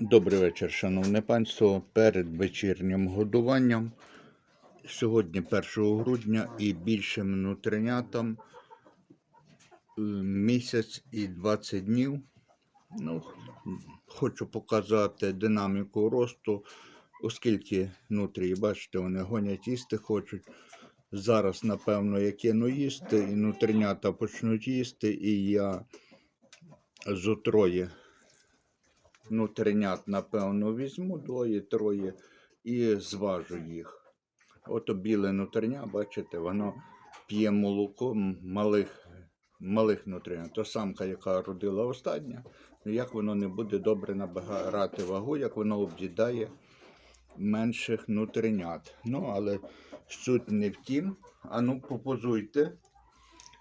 Добрий вечір, шановне панство. Перед вечірнім годуванням. Сьогодні 1 грудня і більшим внутренятам е, місяць і 20 днів. Ну, хочу показати динаміку росту, оскільки нутрії, бачите, вони гонять їсти хочуть. Зараз, напевно, я кину їсти, і нутринята почнуть їсти, і я з отрої внутренят, напевно, візьму двоє-троє і зважу їх. Ото біле нутриня, бачите, воно п'є молоко малих, малих нутринят. То самка, яка родила остання, ну як воно не буде добре набирати вагу, як воно об'їдає менших нутринят. Ну, але суть не в тім. А ну, попозуйте.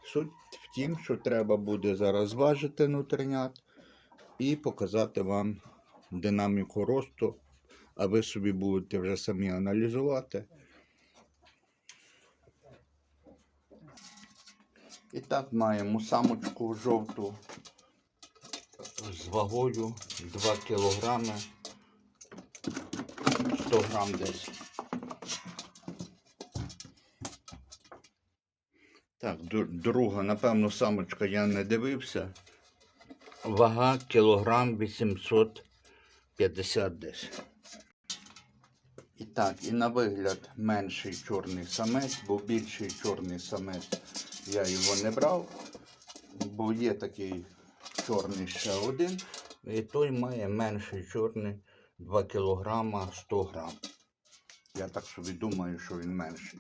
Суть в тім, що треба буде зараз зважити нутринят і показати вам динаміку росту, а ви собі будете вже самі аналізувати. І так маємо самочку жовту з вагою 2 кілограми 100 грам десь. Так, друга, напевно, самочка я не дивився. Вага кілограм 850 десь. І так, і на вигляд менший чорний самець, бо більший чорний самець я його не брав, бо є такий чорний ще один. І той має менший чорний 2 кілограма 100 грам. Я так собі думаю, що він менший.